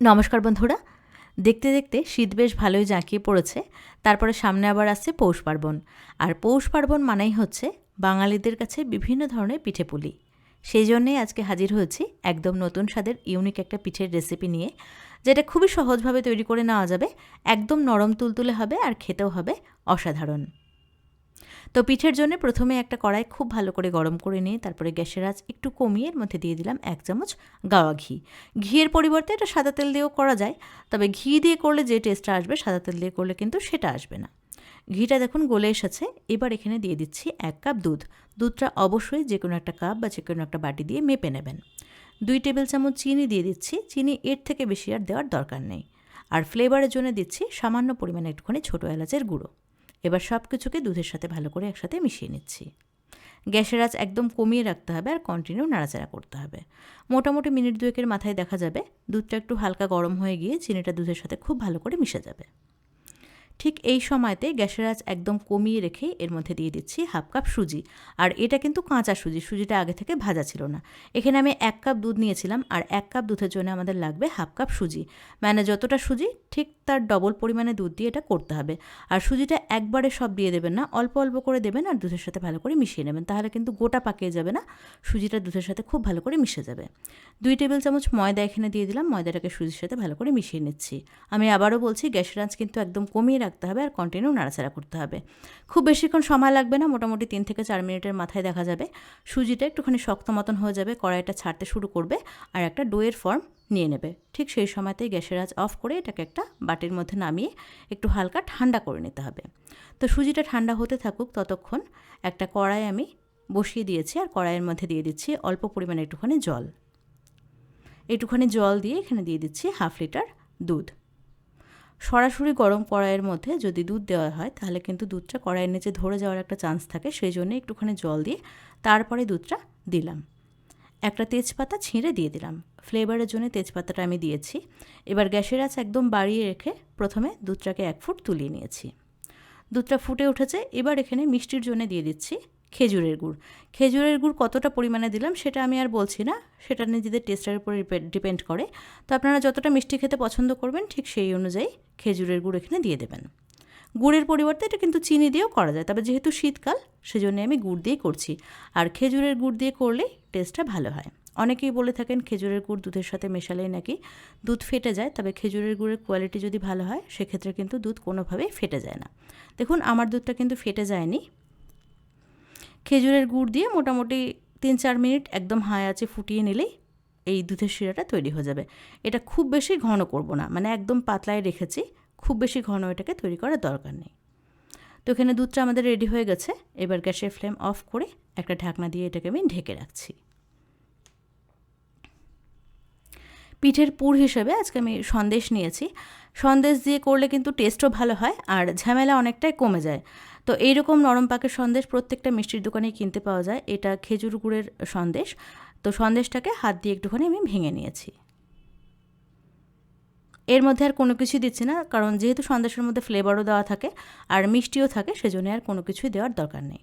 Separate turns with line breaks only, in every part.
নমস্কার বন্ধুরা। দেখতে দেখতে শীত বেশ ভালোই জাঁকিয়ে পড়েছে, তারপরে সামনে আবার আসছে পৌষ পার্বণ। আর পৌষ পার্বণ মানেই হচ্ছে বাঙালিদের কাছে বিভিন্ন ধরনের পিঠেপুলি সেই জন্যেই আজকে হাজির হয়েছি একদম নতুন স্বাদের, ইউনিক একটা পিঠের রেসিপি নিয়ে, যেটা খুবই সহজভাবে তৈরি করে নেওয়া যাবে, একদম নরম তুলতুলে হবে আর খেতেও হবে অসাধারণ। তো পিঠের জন্য প্রথমে একটা কড়াই খুব ভালো করে গরম করে নিয়ে তারপরে গ্যাসের আঁচ একটু কমিয়ে এর মধ্যে দিয়ে দিলাম এক চামচ গাওয়া ঘি। ঘিয়ের পরিবর্তে এটা সাদা তেল দিয়েও করা যায়, তবে ঘি দিয়ে করলে যে টেস্টটা আসবে সাদা তেল দিয়ে করলে কিন্তু সেটা আসবে না। ঘিটা দেখুন গলে এসেছে, এবার এখানে দিয়ে দিচ্ছি এক কাপ দুধ। দুধটা অবশ্যই যে কোনো একটা কাপ বা যে কোনো একটা বাটি দিয়ে মেপে নেবেন। দুই টেবিল চামচ চিনি দিয়ে দিচ্ছি, চিনি এর থেকে বেশি আর দেওয়ার দরকার নেই। আর ফ্লেভারের জন্য দিচ্ছি সামান্য পরিমাণে একটুখানি ছোটো এলাচের গুঁড়ো। এবার সব কিছুকে দুধের সাথে ভালো করে একসাথে মিশিয়ে নিচ্ছি। গ্যাসের আঁচ একদম কমিয়ে রাখতে হবে আর কন্টিনিউ নাড়াচাড়া করতে হবে। মোটামুটি মিনিট দুয়েকের মাথায় দেখা যাবে, দুধটা একটু হালকা গরম হয়ে গিয়ে চিনিটা দুধের সাথে খুব ভালো করে মিশে যাবে। ঠিক এই সময়তে গ্যাসের আঁচ একদম কমিয়ে রেখে এর মধ্যে দিয়ে দিচ্ছি হাফ কাপ সুজি। আর এটা কিন্তু কাঁচা সুজি, সুজিটা আগে থেকে ভাজা ছিল না। এখানে আমি এক কাপ দুধ নিয়েছিলাম আর এক কাপ দুধের জন্য আমাদের লাগবে হাফ কাপ সুজি। মানে যতটা সুজি, ঠিক তার ডবল পরিমাণে দুধ দিয়ে এটা করতে হবে। আর সুজিটা একবারে সব দিয়ে দেবেন না, অল্প অল্প করে দেবেন আর দুধের সাথে ভালো করে মিশিয়ে নেবেন। তাহলে কিন্তু গোটা পাকিয়ে যাবে না, সুজিটা দুধের সাথে খুব ভালো করে মিশে যাবে। দুই টেবিল চামচ ময়দা এখানে দিয়ে দিলাম, ময়দাটাকে সুজির সাথে ভালো করে মিশিয়ে নিচ্ছি। আমি আবারও বলছি, গ্যাসের আঁচ কিন্তু একদম কমিয়ে রাখতে হবে আর কন্টিনিউ নাড়াচাড়া করতে হবে। খুব বেশিক্ষণ সময় লাগবে না, মোটামুটি তিন থেকে চার মিনিটের মাথায় দেখা যাবে। সুজিটা একটুখানি শক্ত মতন হয়ে যাবে, কড়াইটা ছাড়তে শুরু করবে আর একটা ডোয়ের ফর্ম নিয়ে নেবে। ঠিক সেই সময়তেই গ্যাসের আঁচ অফ করে এটাকে একটা বাটির মধ্যে নামিয়ে একটু হালকা ঠান্ডা করে নিতে হবে। তো সুজিটা ঠান্ডা হতে থাকুক ততক্ষণ একটা কড়াই আমি বসিয়ে দিয়েছি আর কড়াইয়ের মধ্যে দিয়ে দিচ্ছি অল্প পরিমাণে একটুখানি জল। একটুখানি জল দিয়ে এখানে দিয়ে দিচ্ছি হাফ লিটার দুধ। সরাসরি গরম কড়াইয়ের মধ্যে যদি দুধ দেওয়া হয়, তাহলে কিন্তু দুধটা কড়াইয়ের নিচে ধরে যাওয়ার একটা চান্স থাকে। সেই জন্য একটুখানি জল দিয়ে তারপরে দুধটা দিলাম। একটা তেজপাতা ছিঁড়ে দিয়ে দিলাম। ফ্লেভারের জন্য তেজপাতাটা আমি দিয়েছি। এবার গ্যাসের আঁচ একদম বাড়িয়ে রেখে প্রথমে দুধটাকে এক ফুট তুলিয়ে নিয়েছি। দুধটা ফুটে উঠেছে। এবার এখানে মিষ্টির জন্য দিয়ে দিচ্ছি খেজুরের গুড়। খেজুরের গুড় কতটা পরিমাণে দিলাম সেটা আমি আর বলছি না, সেটা নিজেদের টেস্টের উপরে ডিপেন্ড করে। তো আপনারা যতটা মিষ্টি খেতে পছন্দ করবেন ঠিক সেই অনুযায়ী খেজুরের গুড় এখানে দিয়ে দেবেন। গুড়ের পরিবর্তে এটা কিন্তু চিনি দিয়েও করা যায়, তবে যেহেতু শীতকাল সেজন্য আমি গুড় দিয়েই করছি। আর খেজুরের গুড় দিয়ে করলে টেস্টটা ভালো হয়। অনেকেই বলে থাকেন খেজুরের গুড় দুধের সাথে মেশালেই নাকি দুধ ফেটে যায়, তবে খেজুরের গুড়ের কোয়ালিটি যদি ভালো হয়, সেক্ষেত্রে কিন্তু দুধ কোনোভাবেই ফেটে যায় না। দেখুন, আমার দুধটা কিন্তু ফেটে যায়নি খেজুরের গুড় দিয়ে মোটামুটি তিন চার মিনিট একদম হাই আছে ফুটিয়ে নিলেই এই দুধের শিরাটা তৈরি হয়ে যাবে। এটা খুব বেশি ঘন করব না মানে একদম পাতলায় রেখেছি, খুব বেশি ঘন এটাকে তৈরি করার দরকার নেই। তো এখানে দুধটা আমাদের রেডি হয়ে গেছে, এবার গ্যাসের ফ্লেম অফ করে একটা ঢাকনা দিয়ে এটাকে আমি ঢেকে রাখছি। পিঠের পুর হিসেবে আজকে আমি সন্দেশ নিয়েছি। সন্দেশ দিয়ে করলে কিন্তু টেস্টও ভালো হয় আর ঝামেলা অনেকটাই কমে যায়। তো এইরকম নরম পাকের সন্দেশ প্রত্যেকটা মিষ্টির দোকানেই কিনতে পাওয়া যায়। এটা খেজুর গুড়ের সন্দেশ। তো সন্দেশটাকে হাত দিয়ে একটুখানি আমি ভেঙে নিয়েছি। এর মধ্যে আর কোনো কিছুই দিচ্ছি না, কারণ যেহেতু সন্দেশের মধ্যে ফ্লেভারও দেওয়া থাকে আর মিষ্টিও থাকে, সেজন্য আর কোনো কিছুই দেওয়ার দরকার নেই।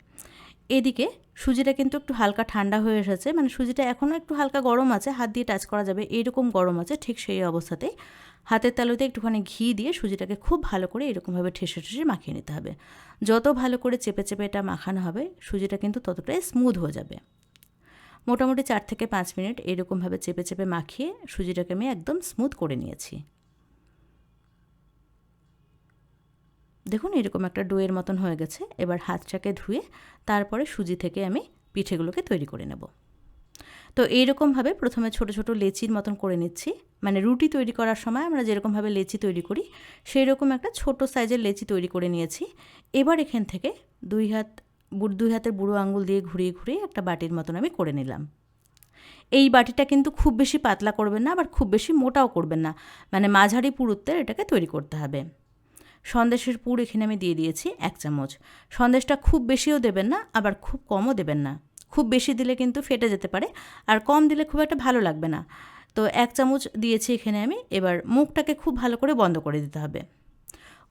এদিকে সুজিটা কিন্তু একটু হালকা ঠান্ডা হয়ে এসেছে। মানে সুজিটা এখনও একটু হালকা গরম আছে, হাত দিয়ে টাচ করা যাবে। এইরকম গরম আছে, ঠিক সেই অবস্থাতেই। হাতের তালুতে একটুখানি ঘি দিয়ে সুজিটাকে খুব ভালো করে এরকমভাবে ঠেসে ঠেসে মাখিয়ে নিতে হবে। যত ভালো করে চেপে চেপে এটা মাখানো হবে, সুজিটা কিন্তু ততটাই স্মুথ হয়ে যাবে। মোটামুটি চার থেকে পাঁচ মিনিট এরকমভাবে চেপে চেপে মাখিয়ে সুজিটাকে আমি একদম স্মুথ করে নিয়েছি। দেখুন, এরকম একটা ডোয়ের মতন হয়ে গেছে। এবার হাতটাকে ধুয়ে তারপরে সুজি থেকে আমি পিঠেগুলোকে তৈরি করে নেব। তো এইরকমভাবে প্রথমে ছোট ছোট লেচির মতন করে নিচ্ছি। মানে রুটি তৈরি করার সময় আমরা যেরকমভাবে লেচি তৈরি করি সেই রকম একটা ছোট সাইজের লেচি তৈরি করে নিয়েছি। এবার এখান থেকে দুই হাত দুই হাতের বুড়ো আঙুল দিয়ে ঘুরিয়ে ঘুরিয়ে একটা বাটির মতন আমি করে নিলাম। এই বাটিটা কিন্তু খুব বেশি পাতলা করবেন না, আবার খুব বেশি মোটাও করবেন না। মানে মাঝারি পুরুত্বের এটাকে তৈরি করতে হবে। সন্দেশের পুর এখানে আমি দিয়ে দিয়েছি এক চামচ। সন্দেশটা খুব বেশিও দেবেন না, আবার খুব কমও দেবেন না। খুব বেশি দিলে কিন্তু ফেটে যেতে পারে, আর কম দিলে খুব একটা ভালো লাগবে না। তো এক চামচ দিয়েছি এখানে আমি। এবার মুখটাকে খুব ভালো করে বন্ধ করে দিতে হবে।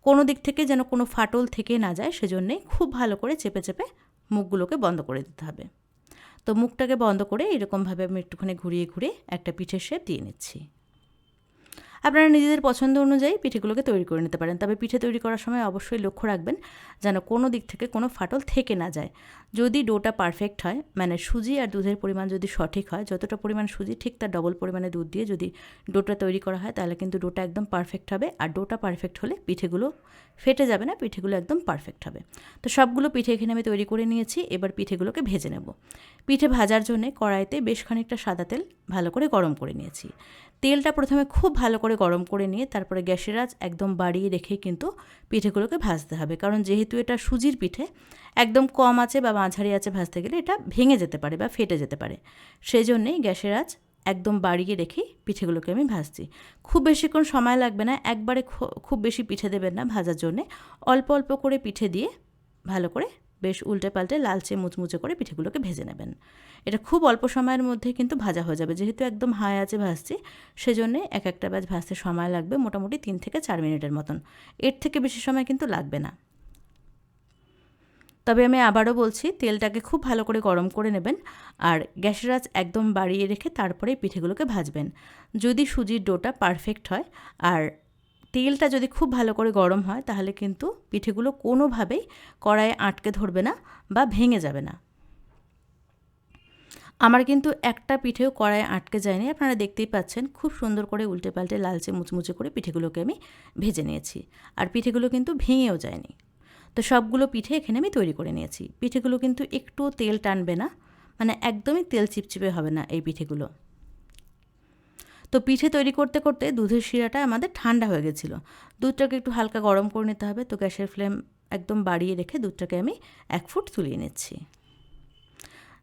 কোনো দিক থেকে যেন কোনো ফাটল থেকে না যায় সেজন্যেই খুব ভালো করে চেপে চেপে মুখগুলোকে বন্ধ করে দিতে হবে। তো মুখটাকে বন্ধ করে এরকমভাবে আমি একটুখানি ঘুরিয়ে ঘুরিয়ে একটা পিঠের শেপ দিয়ে নিচ্ছি। আপনারা নিজেদের পছন্দ অনুযায়ী পিঠেগুলোকে তৈরি করে নিতে পারেন। তবে পিঠে তৈরি করার সময় অবশ্যই লক্ষ্য রাখবেন যেন কোনো দিক থেকে কোনো ফাটল থেকে না যায়। যদি ডোটা পারফেক্ট হয় মানে সুজি আর দুধের পরিমাণ যদি সঠিক হয়, যতটা পরিমাণ সুজি, ঠিক তার ডবল পরিমাণে দুধ দিয়ে যদি ডোটা তৈরি করা হয়, তাহলে কিন্তু ডোটা একদম পারফেক্ট হবে। আর ডোটা পারফেক্ট হলে পিঠেগুলো ফেটে যাবে না, পিঠেগুলো একদম পারফেক্ট হবে। তো সবগুলো পিঠে এখানে আমি তৈরি করে নিয়েছি, এবার পিঠেগুলোকে ভেজে নেব। পিঠে ভাজার জন্য কড়াইতে বেশ খানিকটা সাদা তেল ভালো করে গরম করে নিয়েছি। তেলটা প্রথমে খুব ভালো করে গরম করে নিয়ে তারপরে গ্যাসের আঁচ একদম বাড়িয়ে রেখেই কিন্তু পিঠেগুলোকে ভাজতে হবে। কারণ যেহেতু এটা সুজির পিঠে, একদম কম আছে বা মাঝারি আছে ভাজতে গেলে এটা ভেঙে যেতে পারে বা ফেটে যেতে পারে। সেই জন্যেই গ্যাসের আঁচ একদম বাড়িয়ে রেখেই পিঠেগুলোকে আমি ভাজছি। খুব বেশিক্ষণ সময় লাগবে না, একবারে খুব বেশি পিঠে দেবেন না ভাজার জন্যে। অল্প অল্প করে পিঠে দিয়ে ভালো করে বেশ উল্টে পাল্টে লালচে মুচমুচে করে পিঠেগুলোকে ভেজে নেবেন। এটা খুব অল্প সময়ের মধ্যে কিন্তু ভাজা হয়ে যাবে। যেহেতু একদম হাই আছে ভাজছি, সেজন্যে এক একটা ব্যাচ ভাজতে সময় লাগবে মোটামুটি তিন থেকে চার মিনিটের মতন। এর থেকে বেশি সময় কিন্তু লাগবে না। তবে আমি আবারও বলছি, তেলটাকে খুব ভালো করে গরম করে নেবেন আর গ্যাসের আঁচ একদম বাড়িয়ে রেখে তারপরে পিঠেগুলোকে ভাজবেন। যদি সুজির ডোটা পারফেক্ট হয় আর তেলটা যদি খুব ভালো করে গরম হয়, তাহলে কিন্তু পিঠেগুলো কোনোভাবেই কড়াইয়ে আটকে ধরবে না বা ভেঙে যাবে না। আমার কিন্তু একটা পিঠেও কড়াইয়ে আটকে যায়নি। আপনারা দেখতেই পাচ্ছেন, খুব সুন্দর করে উল্টে পাল্টে লালচে মুচমুচে করে পিঠেগুলোকে আমি ভেজে নিয়েছি। আর পিঠেগুলো কিন্তু ভেঙেও যায়নি। তো সবগুলো পিঠে এখানে আমি তৈরি করে নিয়েছি। পিঠেগুলো কিন্তু একটু তেল টানবে না মানে একদমই তেল চিপচিপে হবে না এই পিঠেগুলো। তো পিঠে তৈরি করতে করতে দুধের শিরাটা আমাদের ঠান্ডা হয়ে গেছিল। দুধটাকে একটু হালকা গরম করে নিতে হবে। তো গ্যাসের ফ্লেম একদম বাড়িয়ে রেখে দুধটাকে আমি এক ফুট তুলিয়ে নিচ্ছি।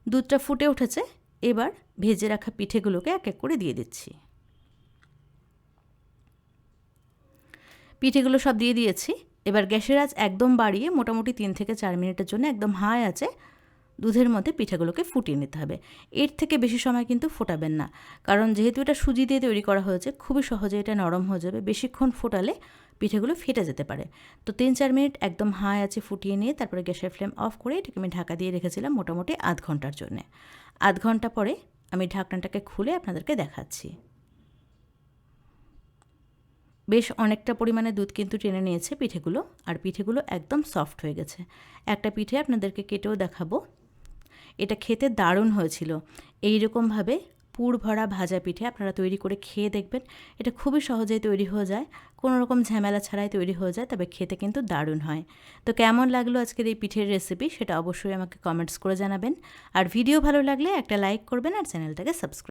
দুধটা ফুটে উঠেছে। এবার ভেজে রাখা পিঠেগুলোকে এক এক করে দিয়ে দিচ্ছি। পিঠেগুলো সব দিয়ে দিয়েছি। এবার গ্যাসের আঁচ একদম বাড়িয়ে মোটামুটি তিন থেকে চার মিনিটের জন্য একদম হাই আছে দুধের মধ্যে পিঠাগুলোকে ফুটিয়ে নিতে হবে। এর থেকে বেশি সময় কিন্তু ফোটাবেন না। কারণ যেহেতু এটা সুজি দিয়ে তৈরি করা হয়েছে, খুবই সহজে এটা নরম হয়ে যাবে। বেশিক্ষণ ফোটালে পিঠেগুলো ফেটে যেতে পারে। তো তিন চার মিনিট একদম হাই আছে ফুটিয়ে নিয়ে তারপরে গ্যাসের ফ্লেম অফ করে এটাকে আমি ঢাকা দিয়ে রেখেছিলাম মোটামুটি আধ ঘণ্টার জন্যে। আধ ঘণ্টা পরে আমি ঢাকনাটাকে খুলে আপনাদেরকে দেখাচ্ছি। বেশ অনেকটা পরিমাণে দুধ কিন্তু টেনে নিয়েছে পিঠেগুলো, আর পিঠেগুলো একদম সফট হয়ে গেছে। একটা পিঠে আপনাদেরকে কেটেও দেখাবো। এটা খেতে দারুণ হয়েছিল। এই রকমভাবে পুর ভরা ভাজা পিঠে আপনারা তৈরি করে খেয়ে দেখবেন। এটা খুবই সহজেই তৈরি হয়ে যায় কোনো রকম ঝামেলা ছাড়াই তৈরি হয়ে যায়, তবে খেতে কিন্তু দারুণ হয়। তো কেমন লাগল আজকের এই পিঠের রেসিপি সেটা অবশ্যই আমাকে কমেন্টস করে জানাবেন। আর ভিডিও ভালো লাগলে একটা লাইক করবেন আর চ্যানেলটাকে সাবস্ক্রাইব